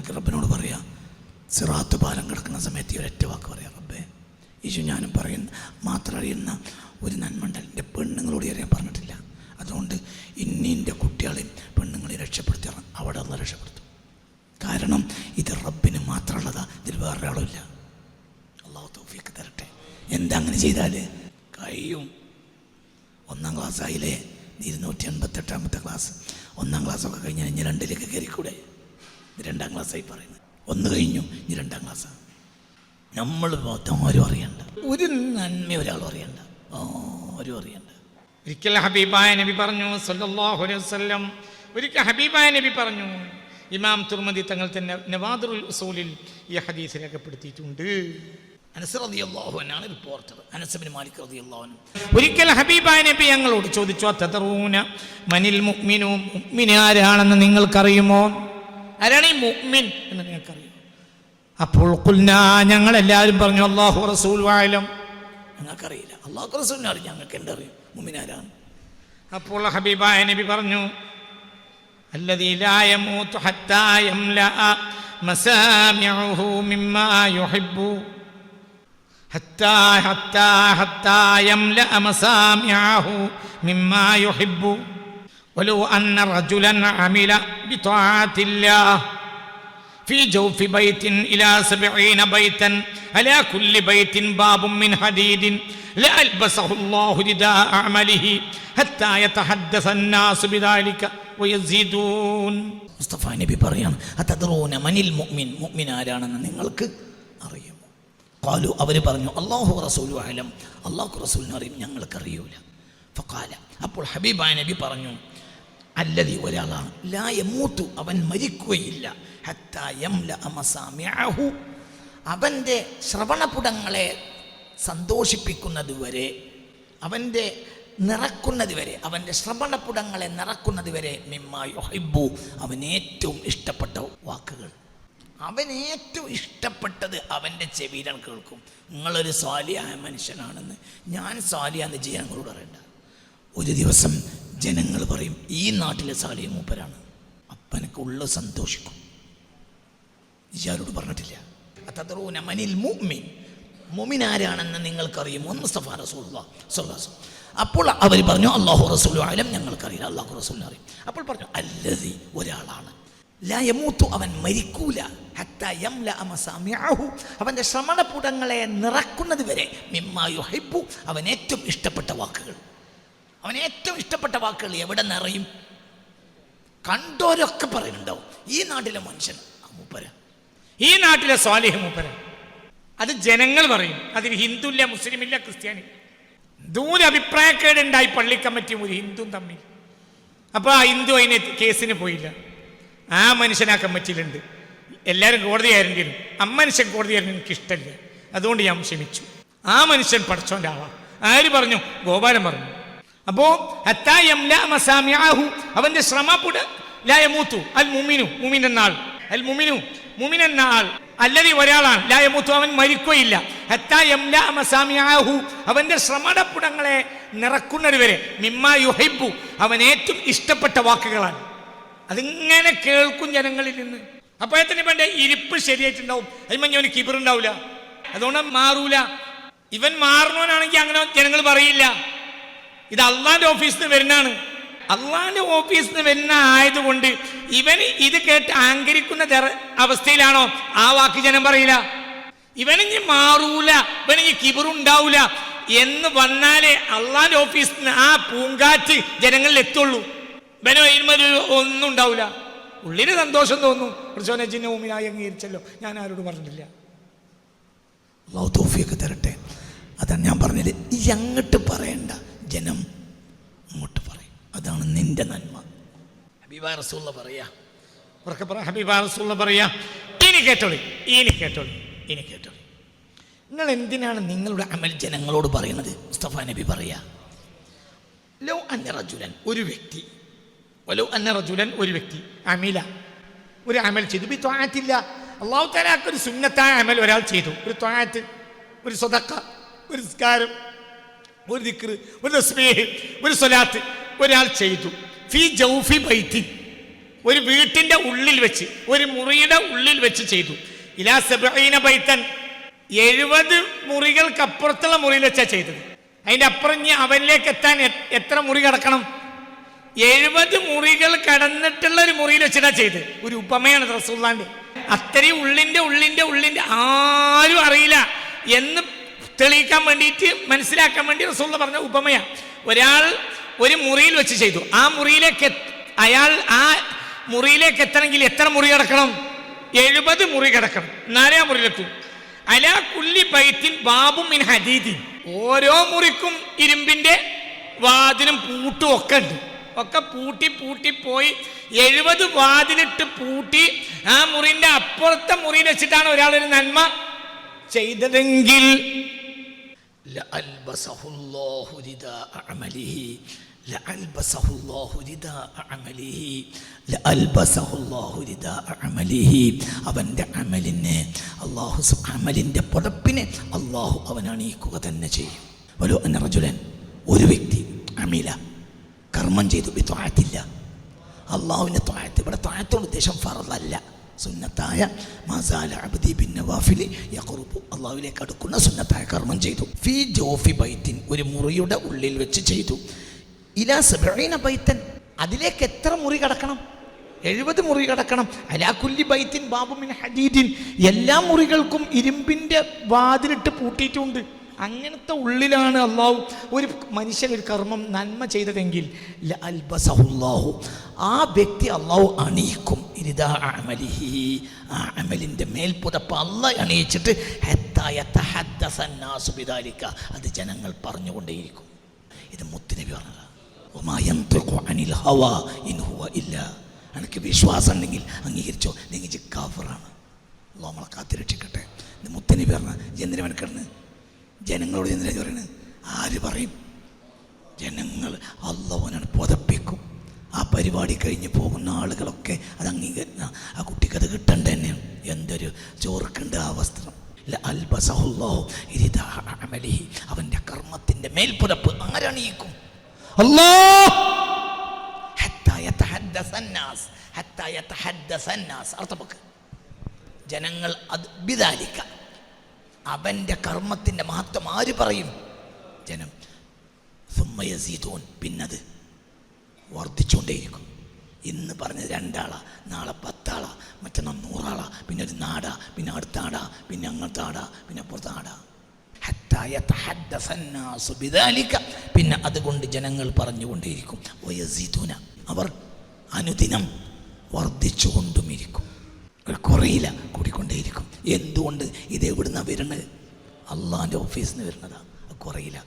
എനിക്ക് റബ്ബിനോട് പറയാം സിറാത്ത് പാലം കിടക്കുന്ന സമയത്ത് ഒരൊറ്റ വാക്ക് പറയാം റബ്ബേ ഈശോ ഞാനും പറയുന്ന മാത്രം അറിയുന്ന ഒരു നന്മണ്ടൽ എന്റെ പെണ്ണുങ്ങളോട് അറിയാൻ പറഞ്ഞിട്ടില്ല. അതുകൊണ്ട് ഇനി എന്റെ കുട്ടികളെയും പെണ്ണുങ്ങളെ രക്ഷപ്പെടുത്തണം അവിടെ ഒന്ന് രക്ഷപ്പെടുത്തും. കാരണം ഇത് റബ്ബിന് മാത്രമുള്ളതാ. ഇതിൽ വേറെ ഒരാളുമില്ല അള്ളാഹു തോഫിയൊക്കെ തരട്ടെ. എന്താ അങ്ങനെ ചെയ്താൽ? കഴിയും. ഒന്നാം ക്ലാസ് ആയില്ലേ ഇരുന്നൂറ്റി എൺപത്തെട്ടാമത്തെ ക്ലാസ്. ഒന്നാം ക്ലാസ്സൊക്കെ കഴിഞ്ഞാൽ ഇനി രണ്ടിലേക്ക് കയറിക്കൂടെ? രണ്ടാം ക്ലാസ്സായി പറയുന്നത് ഒന്ന് കഴിഞ്ഞു ഇനി രണ്ടാം ക്ലാസ്സാണ് നമ്മൾ മൊത്തം ആരും അറിയണ്ട. ഒരു നന്മ ഒരാൾ അറിയണ്ട. ആരും അറിയണ്ട. ഒരിക്കൽ ഹബീബായ നബി പറഞ്ഞു സല്ലല്ലാഹു അലൈഹി വസല്ലം. ഒരിക്കൽ ഹബീബായ നബി പറഞ്ഞു ഇമാം തുർമദി തങ്ങൾ തന്നെ നവാദുൽ ഉസൂലിൽ ഈ ഹദീസ് രേഖപ്പെടുത്തിയിട്ടുണ്ട്. അനസ് റളിയല്ലാഹു അൻഹാണ് റിപ്പോർട്ടർ ബിൻ മാലിക് റളിയല്ലാഹു അൻഹു. ഒരിക്കൽ ഹബീബായ നബി ഞങ്ങളോട് ചോദിച്ചു "അത്തദറൂന മനിൽ മുഅ്മിനു മുഅ്മിനാരാണെന്ന് നിങ്ങൾക്കറിയുമോ? ആരാണ് ഈ മുഗ്മിൻ എന്ന് നിങ്ങൾക്കറിയാം? അപ്പോൾ കുൽനാ ഞങ്ങൾ എല്ലാവരും പറഞ്ഞു അള്ളാഹു റസൂൽ വായാലും ഞങ്ങൾക്കറിയില്ല അള്ളാഹു റസൂലിനെ അറിയാം. ഞങ്ങൾക്ക് എന്തറിയും? മുമിനാരാണ് അപ്പോൾ ഹബീബായ നബി പറഞ്ഞു അല്ലതീലായ ولو أن رجلا عمل بطاعة الله في جوف بيت إلى سبعين بيتا على كل بيت باب من حديد لألبسه الله رداء عمله حتى يتحدث الناس بذلك ويزيدون മുസ്തഫ നബി പറയാണ് അതദ്റൂന മനിൽ മുഅ്മിൻ മുഅ്മിൻ ആരാണെന്ന് നിങ്ങൾക്ക് അറിയുമോ ഖാലു അവർ പറഞ്ഞു അല്ലാഹു റസൂലു അലം അല്ലാഹു റസൂലിനെ അറിയും ഞങ്ങൾക്ക് അറിയൂല ഫഖാല അപ്പോൾ ഹബീബായ നബി പറഞ്ഞു അല്ലതി ഒരാളാണ്. ലാ അവൻ മരിക്കുകയില്ല. അവന്റെ ശ്രവണപുടങ്ങളെ സന്തോഷിപ്പിക്കുന്നത് വരെ അവന്റെ നിറക്കുന്നത് വരെ അവന്റെ ശ്രവണപുടങ്ങളെ നിറക്കുന്നത് വരെ മിമ്മായുഹിബു അവൻ ഏറ്റവും ഇഷ്ടപ്പെട്ട വാക്കുകൾ. അവൻ ഏറ്റവും ഇഷ്ടപ്പെട്ടത് അവന്റെ ചെവിയിലാണ് കേൾക്കും. നിങ്ങളൊരു സ്വാലിയായ മനുഷ്യനാണെന്ന് ഞാൻ സ്വാലിയാന്ന് ചെയ്യാൻ നിങ്ങളോട് പറയണ്ട. ഒരു ദിവസം ജനങ്ങൾ പറയും ഈ നാട്ടിലെ സാലിയ മൂപ്പരാണ്. അപ്പനക്ക് ഉള്ള സന്തോഷിക്കും. ഇയാളോട് പറഞ്ഞിട്ടില്ല. അതദ്റൂന മനിൽ മുഅ്മിൻ. മുഅ്മിൻ ആരാണെന്ന് നിങ്ങൾക്കറിയുമോ? മുസ്തഫ റസൂലുള്ളാഹ് അപ്പോൾ അവർ പറഞ്ഞു അള്ളാഹു റസൂലു ആലം ഞങ്ങൾക്കറിയില്ല അള്ളാഹു റസൂലിനെ അറിയും. അപ്പോൾ പറഞ്ഞു അല്ലതി ഒരാളാണ്. അവൻ മരിക്കൂല. അവന്റെ ശ്രമണപുടങ്ങളെ നിറക്കുന്നത് വരെ മിമ്മാ യുഹിബ്ബു അവൻ ഏറ്റവും ഇഷ്ടപ്പെട്ട വാക്കുകൾ. അവൻ ഏറ്റവും ഇഷ്ടപ്പെട്ട വാക്കുകൾ എവിടെ നിറയും കണ്ടോരൊക്കെ പറയുന്നുണ്ടാവും. ഈ നാട്ടിലെ മനുഷ്യൻ മൂപ്പര ഈ നാട്ടിലെ സ്വാലിഹ മൂപ്പര അത് ജനങ്ങൾ പറയും. അതിൽ ഹിന്ദുല്ല മുസ്ലിമില്ല ക്രിസ്ത്യാനി. ദൂര അഭിപ്രായക്കേടുണ്ടായി പള്ളി കമ്മിറ്റിയും ഒരു ഹിന്ദു തമ്മിൽ. അപ്പോൾ ആ ഹിന്ദു അതിന് കേസിന് പോയില്ല. ആ മനുഷ്യൻ ആ കമ്മിറ്റിയിലുണ്ട്. എല്ലാവരും കോടതി ആയിരുന്നെങ്കിലും ആ മനുഷ്യൻ കോടതി ആയിരുന്നു എനിക്ക് ഇഷ്ടമില്ല അതുകൊണ്ട് ഞാൻ ക്ഷമിച്ചു. ആ മനുഷ്യൻ പഠിച്ചോന്റെ ആവാം ആര് പറഞ്ഞു? ഗോപാലൻ പറഞ്ഞു. അപ്പോ അവന്റെ ശ്രമപ്പുട ലായമൂത്തു അൽ അൽ അല്ലതി ഒരാളാണ്. ലായമൂത്തു അവൻ മരിക്കുകയില്ല. അവന്റെ ശ്രമടപ്പുടങ്ങളെ നിറക്കുന്നതുവരെ മിമ്മ യുഹൈബു അവൻ ഏറ്റവും ഇഷ്ടപ്പെട്ട വാക്കുകളാണ്. അതിങ്ങനെ കേൾക്കും ജനങ്ങളിൽ നിന്ന്. അപ്പോഴത്തേന് പണ്ട് ഇരിപ്പ് ശരിയായിട്ടുണ്ടാവും. അതിമഞ്ഞ് അവന് കിബിറുണ്ടാവില്ല അതുകൊണ്ട് മാറൂല. ഇവൻ മാറണവനാണെങ്കിൽ അങ്ങനെ ജനങ്ങൾ പറയില്ല. ഇത് അള്ളാന്റെ ഓഫീസിൽ നിന്ന് വരുന്നതാണ്. അള്ളാന്റെ ഓഫീസിൽ നിന്ന് വരുന്ന ആയതുകൊണ്ട് ഇവന് ഇത് കേട്ട് അഹങ്കരിക്കുന്ന അവസ്ഥയിലാണോ? ആ വാക്ക് ജനം പറയില്ല. ഇവനിഞ്ഞ് മാറൂല ഇവനിഞ്ഞ് കിബറുണ്ടാവൂല എന്ന് വന്നാലേ അള്ളാന്റെ ഓഫീസിൽ നിന്ന് ആ പൂങ്കാറ്റ് ജനങ്ങളിൽ എത്തുള്ളൂ. ഇവനോ വരുമ്പോൾ ഒന്നും ഉണ്ടാവൂല. ഉള്ളിന് സന്തോഷം തോന്നും. ചിഹ്ന ഭൂമിയായി അംഗീകരിച്ചല്ലോ. ഞാൻ ആരോട് പറഞ്ഞിട്ടില്ല. അള്ളാഹു തരട്ടെ. അതാണ് ഞാൻ പറഞ്ഞത്. ഈ അങ്ങോട്ട് പറയണ്ട. ജനം അങ്ങോട്ട് പറയും. അതാണ് നിന്റെ നന്മ. ഹബീബ റസൂള്ള പറയാ. ഉറക്കെ പറ ഹബീബ റസൂലുള്ള പറയാ. ഇനി കേട്ടോളി ഇനി കേട്ടോളി ഇനി കേട്ടോളി. നിങ്ങൾ എന്തിനാണ് നിങ്ങളുടെ അമൽ ജനങ്ങളോട് പറയുന്നത് മുസ്തഫ നബി പറയാ. ലോ അന്ന റജുലൻ ഒരു വ്യക്തി. ലോ അന്ന റജുലൻ ഒരു വ്യക്തി. അമില. ഒരു അമൽ ചെയ്തു. ബി ത്വാറ്റില്ല അള്ളാഹു തലാക്ക് ഒരു സുന്നത്തായ അമൽ ഒരാൾ ചെയ്തു. ഒരു ത്വാറ്റ് ഒരു സ്വതക്ക ഒരു സ്കാരം ഒരു ദിക്ർ ഒരു തസ്ബീഹ് ഒരു സ്വലാത്ത് ഒരാൾ ചെയ്തു. ഫി ജൗഫി ബൈത്തി. ഒരു വീട്ടിന്റെ ഉള്ളിൽ വെച്ച് ഒരു മുറിയുടെ ഉള്ളിൽ വെച്ച് ചെയ്തു. ഇലാ സബീന ബൈത്തൻ. എഴുപത് മുറികൾക്കപ്പുറത്തുള്ള മുറിയിൽ വെച്ചാ ചെയ്തത്. അതിന്റെ അപ്പുറം ഇനി അവനിലേക്ക് എത്താൻ എത്ര മുറി കടക്കണം? എഴുപത് മുറികൾ കടന്നിട്ടുള്ള ഒരു മുറിയിൽ വെച്ചിട്ടാ ചെയ്ത് ഒരു ഉപമയാണ് റസൂള്ളാന്റെ അത്രയും ഉള്ളിന്റെ ഉള്ളിന്റെ ഉള്ളിന്റെ ആരും അറിയില്ല. എന്ന് തെളിയിക്കാൻ വേണ്ടിയിട്ട് മനസ്സിലാക്കാൻ വേണ്ടി റസൂള്ള പറഞ്ഞ ഉപമയാ. ഒരാൾ ഒരു മുറിയിൽ വെച്ച് ചെയ്തു. ആ മുറിയിലേക്ക് അയാൾ ആ മുറിയിലേക്ക് എത്തണമെങ്കിൽ എത്ര മുറി കിടക്കണം? എഴുപത് മുറി കിടക്കണം. എന്നാലേ ആ മുറിയിലെത്തും. അലാ കുല്ലി ബൈത്തിൻ ബാബും മിൻ ഹദീദി. ഓരോ മുറിക്കും ഇരുമ്പിന്റെ വാതിലും പൂട്ടും ഒക്കെ ഉണ്ട്. ഒക്കെ പൂട്ടി പൂട്ടി പോയി എഴുപത് വാതിലിട്ട് പൂട്ടി ആ മുറിന്റെ അപ്പുറത്തെ മുറിയിൽ വെച്ചിട്ടാണ് ഒരാളൊരു ഒരു നന്മ ചെയ്തതെങ്കിൽ അവന്റെ അമലിനെ അള്ളാഹു അമലിന്റെ പുതപ്പിനെ അള്ളാഹു അവൻ അണിയിക്കുക തന്നെ ചെയ്യും. ഒരു അന്നറജുലൻ ഒരു വ്യക്തി അമില കർമ്മം ചെയ്തു വിത്വായത്തില്ല അള്ളാഹുവിന്റെ ത്വായത്ത് ഇവിടെ ത്വായത്തോട് ഉദ്ദേശം ഫറലല്ല സുന്നത്തായ മസാല അബ്ദി ബിൻ യഖറുബു അള്ളാഹുവിലേക്ക് അടുക്കുന്ന സുന്നത്തായ കർമ്മം ചെയ്തു. ഫി ജോഫി ബൈത്തിൻ ഒരു മുറിയുടെ ഉള്ളിൽ വെച്ച് ചെയ്തു. ഇലാ സബീന ബൈത്തൻ. അതിലേക്ക് എത്ര മുറി കടക്കണം? എഴുപത് മുറി കടക്കണം. അലാ കുല്ലി ബൈത്തിൻ ബാബുമിൻ ഹദീദിൻ. എല്ലാ മുറികൾക്കും ഇരുമ്പിന്റെ വാതിലിട്ട് പൂട്ടിയിട്ടുണ്ട്. അങ്ങനത്തെ ഉള്ളിലാണ് അള്ളാഹു ഒരു മനുഷ്യൻ ഒരു കർമ്മം നന്മ ചെയ്തതെങ്കിൽ ആ വ്യക്തി അള്ളാഹു അണിയിക്കും. അമലിന്റെ മേൽപ്പുതപ്പ് അല്ല അണിയിച്ചിട്ട് അത് ജനങ്ങൾ പറഞ്ഞുകൊണ്ടേയിരിക്കും. ഇത് മുത്തുനബി പറഞ്ഞതാ. എനിക്ക് വിശ്വാസം ഉണ്ടെങ്കിൽ അംഗീകരിച്ചോ. നിങ്ങൾ കാഫറാണ്. അള്ളാഹു നമ്മളെ കാത്തിരക്ഷിക്കട്ടെ ഇത് മുത്തനബി പറഞ്ഞ എന്തിനു മെനക്കിടന്ന് ജനങ്ങളോട് ജനനെ പറയുന്നത് ആര് പറയും? ജനങ്ങൾ അള്ളവനാണ് പുതപ്പിക്കും ആ പരിപാടി കഴിഞ്ഞ് പോകുന്ന ആളുകളൊക്കെ അത് അംഗീകരിക്കുന്ന ആ കുട്ടിക്ക് അത് കിട്ടേണ്ട തന്നെയാണ് എന്തൊരു ചോർക്കുണ്ട് ആ വസ്ത്രം. അവന്റെ കർമ്മത്തിന്റെ മേൽപ്പുതപ്പ് അന്നാസ്. അർത്ഥം ജനങ്ങൾ അത് ബിദാലിക്ക. അവന്റെ കർമ്മത്തിന്റെ മഹത്വം ആര് പറയും? ജനം. സുമ്മയസീതോൻ പിന്നത് വർദ്ധിച്ചുകൊണ്ടേയിരിക്കും. ഇന്ന് പറഞ്ഞത് രണ്ടാളാ നാളെ പത്താളാ മറ്റന്നാൾ നൂറാളാ പിന്നെ ഒരു നാടാ പിന്നെ അടുത്ത ആടാ പിന്നെ അങ്ങനത്തെ ആടാ പിന്നെ അപ്പുറത്തെ. പിന്നെ അതുകൊണ്ട് ജനങ്ങൾ പറഞ്ഞുകൊണ്ടേയിരിക്കും അവർ അനുദിനം വർദ്ധിച്ചുകൊണ്ടും ഇരിക്കും കുറയില്ല കൂടിക്കൊണ്ടേയിരിക്കും. എന്തുകൊണ്ട് ഇത് എവിടുന്ന വരുന്നത്? അള്ളാന്റെ ഓഫീസിൽ നിന്ന് വരുന്നതാണ് കുറയില്ല